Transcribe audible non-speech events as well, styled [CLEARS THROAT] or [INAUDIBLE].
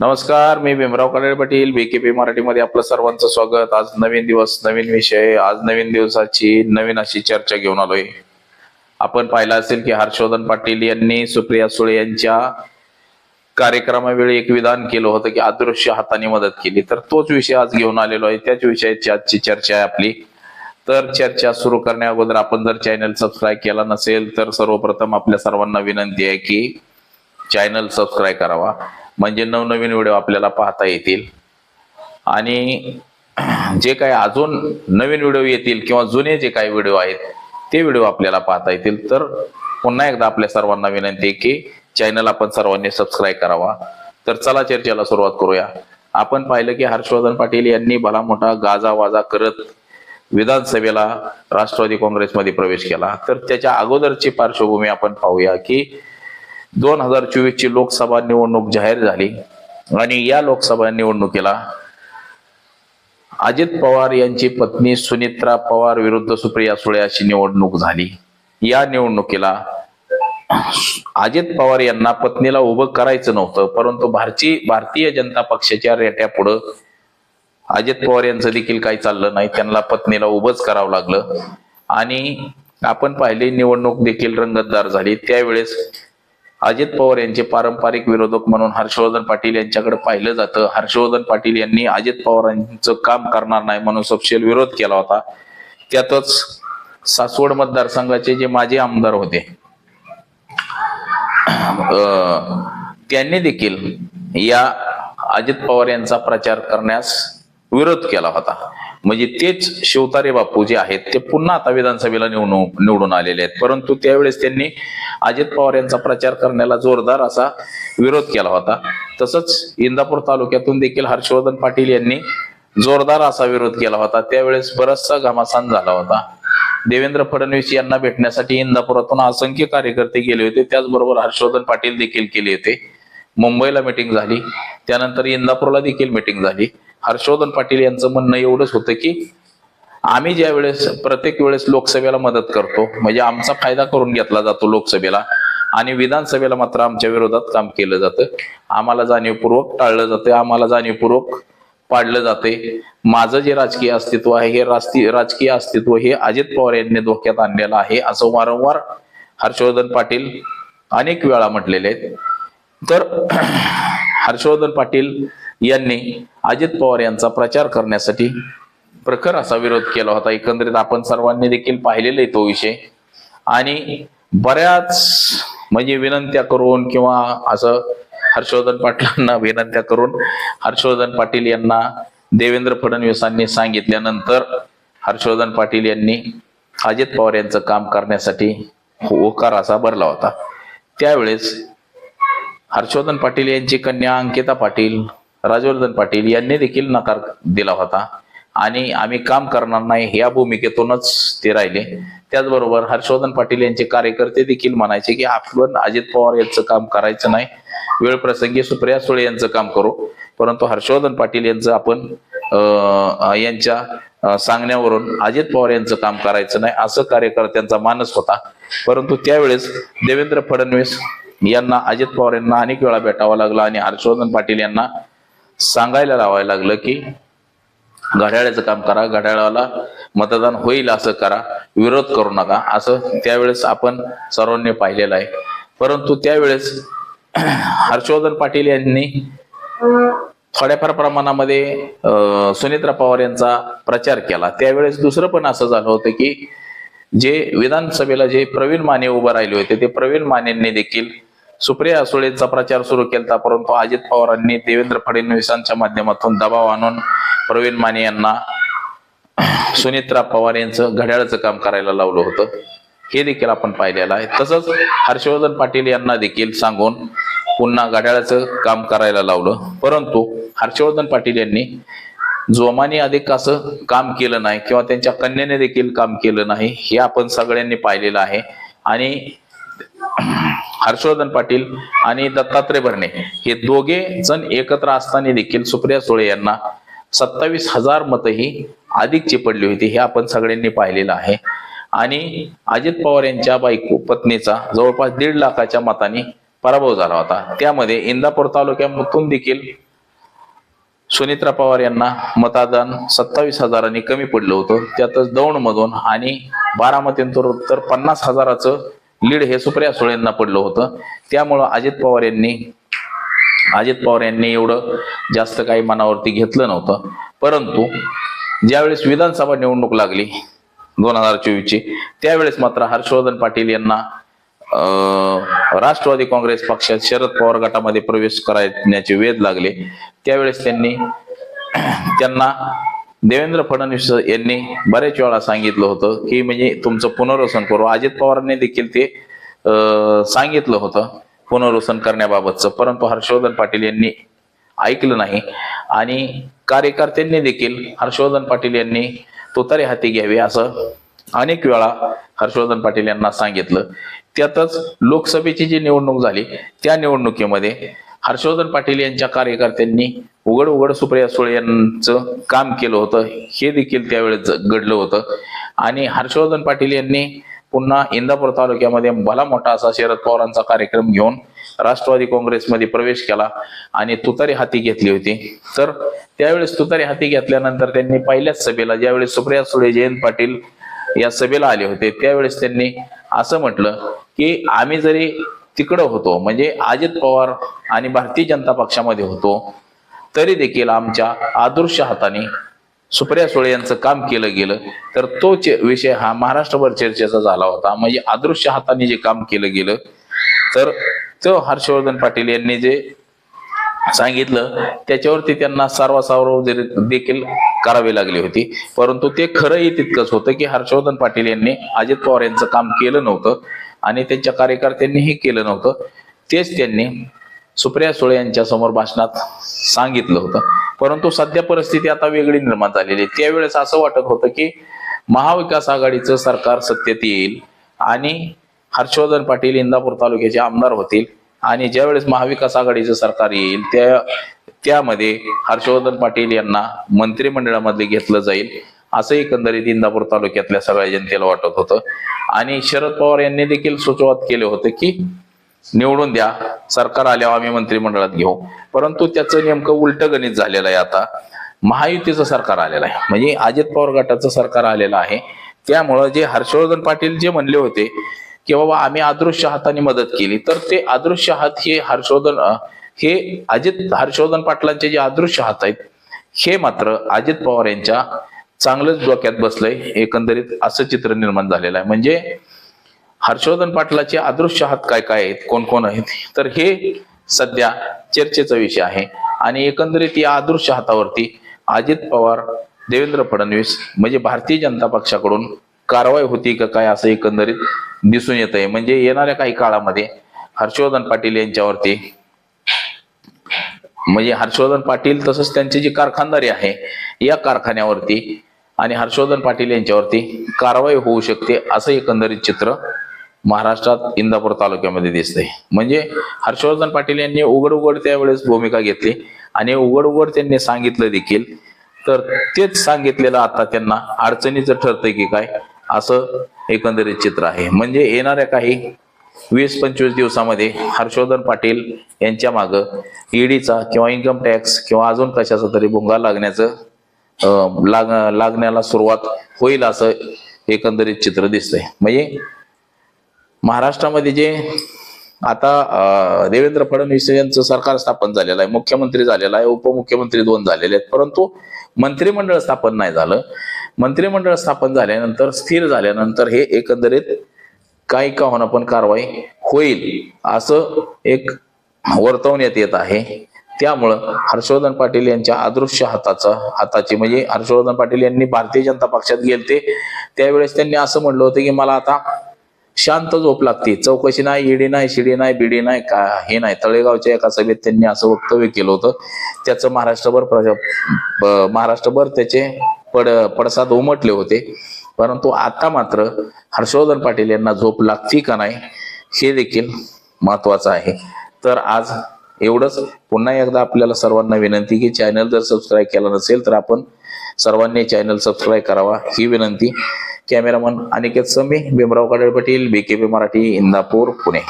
नमस्कार मी भीमराव कलेड पाटील बीकेपी मराठीमध्ये आपलं सर्वांचं स्वागत. आज नवीन दिवस नवीन विषय आज नवीन दिवसाची नवीन अशी चर्चा घेऊन आलोय. आपण पाहिलं असेल की हर्षवर्धन पाटील यांनी सुप्रिया सुळे यांच्या कार्यक्रमावेळी एक विधान केलं होतं की अदृश्य हाताने मदत केली. तर तोच विषय आज घेऊन आलेलो आहे. त्याच विषयाची आजची चर्चा आहे आपली. तर चर्चा सुरू करण्या अगोदर आपण जर चॅनल सबस्क्राईब केला नसेल तर सर्वप्रथम आपल्या सर्वांना विनंती आहे की चॅनल सबस्क्राईब करावा. म्हणजे नवनवीन व्हिडिओ आपल्याला पाहता येतील. आणि जे काय अजून नवीन व्हिडिओ येतील किंवा जुने जे काही व्हिडिओ आहेत ते व्हिडिओ आपल्याला पाहता येतील. तर पुन्हा एकदा आपल्या सर्वांना विनंती आहे की चॅनल आपण सर्वांनी सबस्क्राईब करावा. तर चला चर्चेला सुरुवात करूया. आपण पाहिलं की हर्षवर्धन पाटील यांनी भला मोठा गाजा वाजा करत विधानसभेला राष्ट्रवादी काँग्रेसमध्ये प्रवेश केला. तर त्याच्या अगोदरची पार्श्वभूमी आपण पाहूया की दोन हजार चोवीस ची लोकसभा निवडणूक जाहीर झाली. आणि या लोकसभा निवडणुकीला अजित पवार यांची पत्नी सुनित्रा पवार विरुद्ध सुप्रिया सुळे अशी निवडणूक झाली. या निवडणुकीला अजित पवार यांना पत्नीला उभं करायचं नव्हतं परंतु भारतीय भारतीय जनता पक्षाच्या रेट्या पुढं अजित पवार यांचं देखील काही चाललं नाही. त्यांना पत्नीला उभंच करावं लागलं. आणि आपण पाहिली निवडणूक देखील रंगतदार झाली. त्यावेळेस अजित पवार यांचे पारंपरिक विरोधक म्हणून हर्षवर्धन पाटील यांच्याकडे पाहिलं जातं. हर्षवर्धन पाटील यांनी अजित पवारांचं काम करणार नाही म्हणून सपशेल विरोध केला होता. त्यातच सासवड मतदारसंघाचे जे माजी आमदार होते अं, त्यांनी देखील या अजित पवार यांचा प्रचार करण्यास विरोध केला होता. म्हणजे तेच शिवतारे बापू जे आहेत ते पुन्हा आता विधानसभेला निवडून निवडून आलेले आहेत. परंतु त्यावेळेस त्यांनी अजित पवार यांचा प्रचार करण्याला जोरदार असा विरोध केला होता. तसंच इंदापूर तालुक्यातून देखील हर्षवर्धन पाटील यांनी जोरदार असा विरोध केला होता. त्यावेळेस बराचसा घमासान झाला होता. देवेंद्र फडणवीस यांना भेटण्यासाठी इंदापुरातून असंख्य कार्यकर्ते गेले होते. त्याचबरोबर हर्षवर्धन पाटील देखील केले होते. मुंबईला मिटिंग झाली. त्यानंतर इंदापूरला देखील मिटिंग झाली. हर्षवर्धन पाटील यांचं म्हणणं एवढंच होतं की आम्ही ज्या वेळेस प्रत्येक वेळेस लोकसभेला मदत करतो म्हणजे आमचा फायदा करून घेतला जातो लोकसभेला आणि विधानसभेला मात्र आमच्या विरोधात काम केलं जातं. आम्हाला जाणीवपूर्वक टाळलं जातं आम्हाला जाणीवपूर्वक पाडलं जाते. माझं जे राजकीय अस्तित्व आहे हे राजकीय राजकीय अस्तित्व हे अजित पवार यांनी धोक्यात आणलेलं आहे असं वारंवार हर्षवर्धन पाटील अनेक वेळा म्हटलेले आहेत. तर हर्षवर्धन पाटील यांनी अजित पवार यांचा प्रचार करण्यासाठी प्रखर असा विरोध केला होता. एकंदरीत आपण सर्वांनी देखील पाहिलेला आहे तो विषय. आणि बऱ्याच म्हणजे विनंत्या करून किंवा असं हर्षवर्धन पाटलांना विनंत्या करून हर्षवर्धन पाटील यांना देवेंद्र फडणवीसांनी सांगितल्यानंतर हर्षवर्धन पाटील यांनी अजित पवार यांचं काम करण्यासाठी होकार असा भरला होता. त्यावेळेस हर्षवर्धन पाटील यांची कन्या अंकिता पाटील राजवर्धन पाटील यांनी देखील नकार दिला होता. आणि आम्ही काम करणार नाही या भूमिकेतूनच ते राहिले. त्याचबरोबर हर्षवर्धन पाटील यांचे कार्यकर्ते देखील म्हणायचे की आपण अजित पवार यांचं काम करायचं नाही. वेळ प्रसंगी सुप्रिया सुळे यांचं काम करू. परंतु हर्षवर्धन पाटील यांचं आपण यांच्या सांगण्यावरून अजित पवार यांचं काम करायचं नाही असं कार्यकर्त्यांचा मानस होता. परंतु त्यावेळेस देवेंद्र फडणवीस यांना अजित पवार यांना अनेक वेळा भेटावं लागलं आणि हर्षवर्धन पाटील यांना सांगायला लावायला लागलं की घड्याळाचं काम करा घड्याळाला मतदान होईल असं करा विरोध करू नका असं त्यावेळेस आपण सर्वांनी पाहिलेलं आहे. परंतु त्यावेळेस [CLEARS THROAT] हर्षवर्धन पाटील यांनी थोड्याफार प्रमाणामध्ये अं, सुनेत्रा पवार यांचा प्रचार केला. त्यावेळेस दुसरं पण असं झालं होतं की जे विधानसभेला जे प्रवीण माने उभं राहिले होते ते प्रवीण मानेंनी देखील सुप्रिया सुळेचा प्रचार सुरू केला परंतु अजित पवारांनी देवेंद्र फडणवीसांच्या माध्यमातून दबाव आणून प्रवीण माने यांना सुनित्रा पवार यांचं घड्याळाचं काम करायला लावलं होतं. हे देखील आपण पाहिलेलं आहे. तसंच हर्षवर्धन पाटील यांना देखील सांगून पुन्हा घड्याळाचं काम करायला लावलं. परंतु हर्षवर्धन पाटील यांनी जोमाने अधिक असं काम केलं नाही किंवा त्यांच्या कन्याने देखील काम केलं नाही हे आपण सगळ्यांनी पाहिलेलं आहे. आणि [CLEARS THROAT] हर्षवर्धन पाटील आणि दत्तात्रय भरणे हे दोघे जण एकत्र असताना देखील सुप्रिया सुळे यांना सत्तावीस हजार मतही अधिकची पडली होती हे आपण सगळ्यांनी पाहिलेलं आहे. आणि अजित पवार यांच्या बायको पत्नीचा जवळपास दीड लाखाच्या मताने पराभव झाला होता. त्यामध्ये इंदापूर तालुक्यामधून देखील सुनित्रा पवार यांना मतदान सत्तावीस हजारांनी कमी पडलं होतं. त्यातच दौंडमधून आणि बारामतीतून तर पन्नास हजाराचं लीड हे सुप्रिया सुळेंना पडलं होतं. त्यामुळं अजित पवार यांनी अजित पवार यांनी एवढं जास्त काही मनावरती घेतलं नव्हतं. परंतु ज्यावेळेस विधानसभा निवडणूक लागली दोन हजार चोवीसची त्यावेळेस मात्र हर्षवर्धन पाटील यांना राष्ट्रवादी काँग्रेस पक्षात शरद पवार गटामध्ये प्रवेश करण्याचे वेध लागले. त्यावेळेस त्यांनी त्यांना देवेंद्र फडणवीस यांनी बरेच वेळा सांगितलं होतं की म्हणजे तुमचं पुनर्वसन करू. अजित पवारांनी देखील ते सांगितलं होतं पुनर्वसन करण्याबाबतचं. परंतु हर्षवर्धन पाटील यांनी ऐकलं नाही. आणि कार्यकर्त्यांनी देखील हर्षवर्धन पाटील यांनी तुतारी हाती घ्यावी असं अनेक वेळा हर्षवर्धन पाटील यांना सांगितलं. त्यातच लोकसभेची जी निवडणूक झाली त्या निवडणुकीमध्ये हर्षवर्धन पाटील यांच्या कार्यकर्त्यांनी उघड उघड सुप्रिया सुळे यांचं काम केलं होतं. हे देखील त्यावेळेस घडलं होतं. आणि हर्षवर्धन पाटील यांनी पुन्हा इंदापूर तालुक्यामध्ये भला मोठा असा शरद पवारांचा कार्यक्रम घेऊन राष्ट्रवादी काँग्रेसमध्ये प्रवेश केला आणि तुतारी हाती घेतली होती. तर त्यावेळेस तुतारी हाती घेतल्यानंतर त्यांनी पहिल्याच सभेला ज्यावेळेस सुप्रिया सुळे जयंत पाटील या सभेला आले होते त्यावेळेस त्यांनी असं म्हटलं की आम्ही जरी तिकडं होतो. म्हणजे अजित पवार आणि भारतीय जनता पक्षामध्ये होतो. तरी देखील आमच्या आदर्श हाताने सुप्रिया सुळे यांचं काम केलं गेलं. तर तो विषय हा महाराष्ट्रभर चर्चेचा झाला होता. म्हणजे अदृश्य हाताने जे काम केलं गेलं तर तो हर्षवर्धन पाटील यांनी जे सांगितलं त्याच्यावरती त्यांना सारवासारव देखील करावी लागली होती. परंतु ते खरंही तितकंच होतं की हर्षवर्धन पाटील यांनी अजित पवार यांचं काम केलं नव्हतं. आणि त्यांच्या कार्यकर्त्यांनीही केलं नव्हतं. तेच त्यांनी सुप्रिया सुळे यांच्या समोर भाषणात सांगितलं होतं. परंतु सध्या परिस्थिती आता वेगळी निर्माण झालेली आहे. त्यावेळेस असं वाटत होतं की महाविकास आघाडीचं सरकार सत्तेत येईल आणि हर्षवर्धन पाटील इंदापूर तालुक्याचे आमदार होतील आणि ज्यावेळेस महाविकास आघाडीचं सरकार येईल त्या त्यामध्ये हर्षवर्धन पाटील यांना मंत्रिमंडळामध्ये घेतलं जाईल. असं एकंदरीत इंदापूर तालुक्यातल्या सगळ्या जनतेला वाटत होतं. आणि शरद पवार यांनी देखील सुचवात केले होते की निवडून द्या सरकार आल्यावर आम्ही मंत्रिमंडळात घेऊ. परंतु त्याचं नेमकं उलट गणित झालेलं आहे आता. महायुतीचं सरकार आलेलं आहे. म्हणजे अजित पवार गटाचं सरकार आलेलं आहे. त्यामुळं जे हर्षवर्धन पाटील जे म्हणले होते की बाबा आम्ही अदृश्य हाताने मदत केली. तर ते अदृश्य हात हे हर्षवर्धन हे अजित हर्षवर्धन पाटलांचे जे अदृश्य हात आहेत हे मात्र अजित पवार यांच्या चांगलंच डोक्यात बसलंय. एकंदरीत असं चित्र निर्माण झालेलं आहे. म्हणजे हर्षवर्धन पाटलाचे अदृश्य हात काय काय आहेत? कोण कोण आहेत? तर हे सध्या चर्चेचा विषय आहे. आणि एकंदरीत या अदृश्य हातावरती अजित पवार देवेंद्र फडणवीस म्हणजे भारतीय जनता पक्षाकडून कारवाई होती का काय असं एकंदरीत दिसून येत आहे म्हणजे येणाऱ्या काही काळामध्ये हर्षवर्धन पाटील यांच्यावरती म्हणजे हर्षवर्धन पाटील तसंच त्यांची जी कारखानदारी आहे या कारखान्यावरती आणि हर्षवर्धन पाटील यांच्यावरती कारवाई होऊ शकते असं एकंदरीत चित्र महाराष्ट्रात इंदापूर तालुक्यामध्ये दिसते म्हणजे हर्षवर्धन पाटील यांनी उघड उघड त्यावेळेस भूमिका घेतली आणि उघड उघड त्यांनी सांगितलं देखील. तर तेच सांगितलेलं आता त्यांना अडचणीचं ठरतंय की काय असं एकंदरीत चित्र आहे. म्हणजे येणाऱ्या काही वीस पंचवीस दिवसामध्ये हर्षवर्धन पाटील यांच्या मागं ईडीचा किंवा इन्कम टॅक्स किंवा अजून कशाचा तरी भुंगा लागण्याचं लाग लागण्याला सुरुवात होईल असं एकंदरीत चित्र दिसतंय. म्हणजे महाराष्ट्रामध्ये जे आता देवेंद्र फडणवीस यांचं सरकार स्थापन झालेलं आहे मुख्यमंत्री झालेला आहे उपमुख्यमंत्री दोन झालेले आहेत परंतु मंत्रिमंडळ स्थापन नाही झालं. मंत्रिमंडळ स्थापन झाल्यानंतर स्थिर झाल्यानंतर हे एकंदरीत काही का होणं पण कारवाई होईल असं एक वर्तवण्यात येत आहे. त्यामुळं हर्षवर्धन पाटील यांच्या अदृश्य हाताचा हाताची म्हणजे हर्षवर्धन पाटील यांनी भारतीय जनता पक्षात गेलते त्यावेळेस त्यांनी असं म्हणलं होतं की मला आता शांत झोप लागते चौकशी नाही ईडी नाही शिडी नाही बिडी नाही का हे नाही. तळेगावच्या एका सभेत त्यांनी असं वक्तव्य केलं होतं. त्याचं महाराष्ट्रभर ब- महाराष्ट्रभर त्याचे पड पडसाद उमटले होते. परंतु आता मात्र हर्षवर्धन पाटील यांना झोप लागती का नाही हे देखील महत्वाचं आहे. तर आज एवढंच. पुन्हा एकदा आपल्याला सर्वांना विनंती की चॅनल जर सबस्क्राईब केला नसेल तर आपण सर्वांनी चॅनल सबस्क्राईब करावा. ही विनंती. Cameraman Aniket Sami Bhimrao Kadal Patil B K P Marathi Indapur Pune.